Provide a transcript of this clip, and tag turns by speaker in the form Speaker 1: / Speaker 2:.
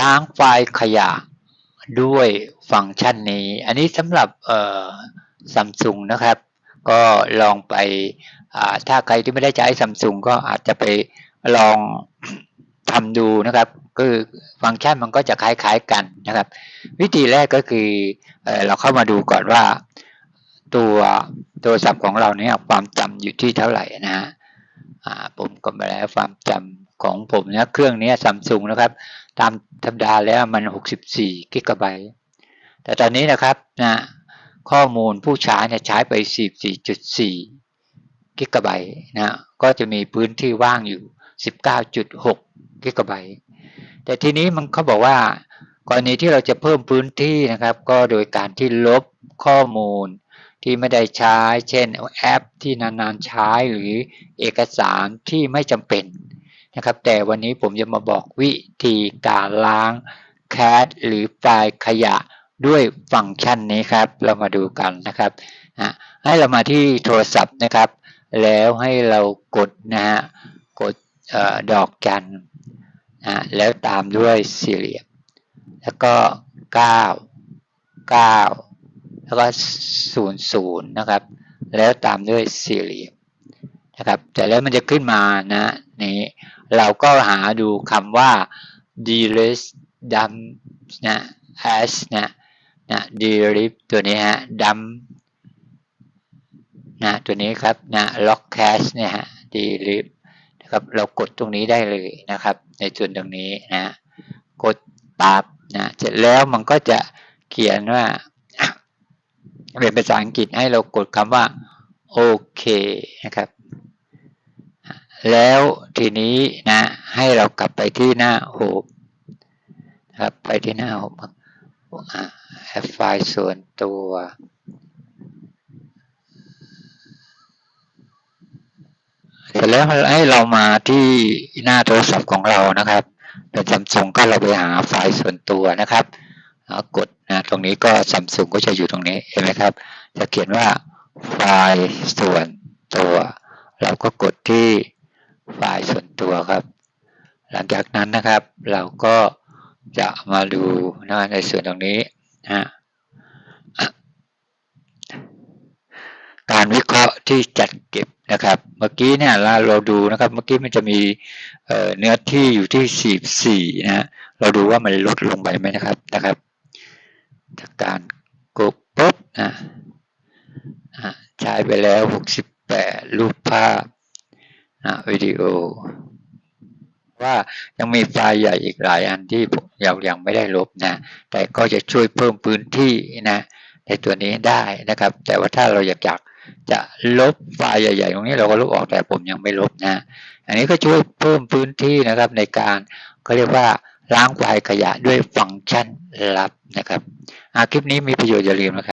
Speaker 1: ล้างไฟล์ขยะด้วยฟังก์ชันนี้ อันนี้สำหรับเอ่อซัมซุงนะครับ ก็ลองไปอ่าถ้าใครที่ไม่ได้ใช้ซัมซุงก็อาจจะไปลองทำดูนะครับ คือฟังก์ชันมันก็จะคล้ายๆกันนะครับ วิธีแรกก็คือเอเราเข้ามาดูก่อนว่า ตัวโทรศัพท์ของเราเนี่ยความจำอยู่ที่เท่าไหร่นะฮะอ่าผมก็มาแล้วความจำ ของผมเนี่ยเครื่องนี้ซัมซุงนะครับ ตามธรรมดาแล้วมัน 64กิกะไบต์แต่ตอนนี้นะครับนะข้อมูลผู้ใช้เนี่ยใช้ไป 44.4กิกะไบต์นะก็จะมีพื้นที่ว่างอยู่ 19.6กิกะไบต์แต่ทีนี้มันเขาบอกว่ากรณีที่เราจะเพิ่มพื้นที่นะครับ ก็โดยการที่ลบข้อมูลที่ไม่ได้ใช้ เช่นแอปที่นานๆใช้หรือเอกสารที่ไม่จำเป็น นะครับ แต่วันนี้ผมจะมาบอกวิธีการล้างแคชหรือไฟล์ขยะด้วยฟังก์ชันนี้ครับ เรามาดูกันนะครับนะให้เรามาที่โทรศัพท์นะครับ แล้วให้เรากดนะฮะกดออดอกจันนะแล้วตามด้วยสี่เหลี่ยมแล้วก็เก้าเก้าแล้วก็ศูนย์ศูนย์นะครับ แล้วตามด้วยสี่เหลี่ยมนะครับแต่แล้วมันจะขึ้นมานะนี้ เราก็หาดูคำว่า delete dump นะ as นะนะ delete ตัวนี้ฮะ dump นะตัวนี้ครับนะ lock cache เนี่ยฮะ delete นะครับเรากดตรงนี้ได้เลยนะครับ ในส่วนตรงนี้นะ กดปั๊บนะเสร็จแล้วมันก็จะเขียนว่าเป็นภาษาอังกฤษให้เรากดคำว่าโอเคนะครับ แล้วทีนี้นะ ให้เรากลับไปที่หน้าโฮมนะครับไปที่หน้าโฮมแอปไฟล์ส่วนตัวเสร็จแล้วให้เรามาที่หน้าโทรศัพท์ของเรานะครับเป็นซัมซุงก็เราไปหาไฟล์ส่วนตัวนะครับกดนะตรงนี้ก็ซัมซุงก็จะอยู่ตรงนี้เห็นไหมครับ จะเขียนว่าไฟล์ส่วนตัว เราก็กดที่ ไฟล์ส่วนตัวครับ หลังจากนั้นนะครับ เราก็จะมาดูนะในส่วนตรงนี้นะการวิเคราะห์ที่จัดเก็บนะครับ เมื่อกี้เนี่ยเราเราดูนะครับ เมื่อกี้มันจะมีเนื้อที่อยู่ที่ 44 นะฮะเราดูว่ามันลดลงไปไหมนะครับนะครับจากการกดปุ๊บนะใช้ไปแล้ว 68 รูปภาพ นะวิดีโอ ว่ายังมีไฟล์ใหญ่อีกหลายอันที่ยังยังไม่ได้ลบนะ แต่ก็จะช่วยเพิ่มพื้นที่นะในตัวนี้ได้นะครับ แต่ว่าถ้าเราอยากอยากจะลบไฟล์ใหญ่ๆตรงนี้เราก็ลบออกแต่ผมยังไม่ลบนะ อันนี้ก็ช่วยเพิ่มพื้นที่นะครับในการเขาเรียกว่าล้างไฟล์ขยะด้วยฟังก์ชันลับนะครับคลิปนี้มีประโยชน์อย่าลืมนะครับ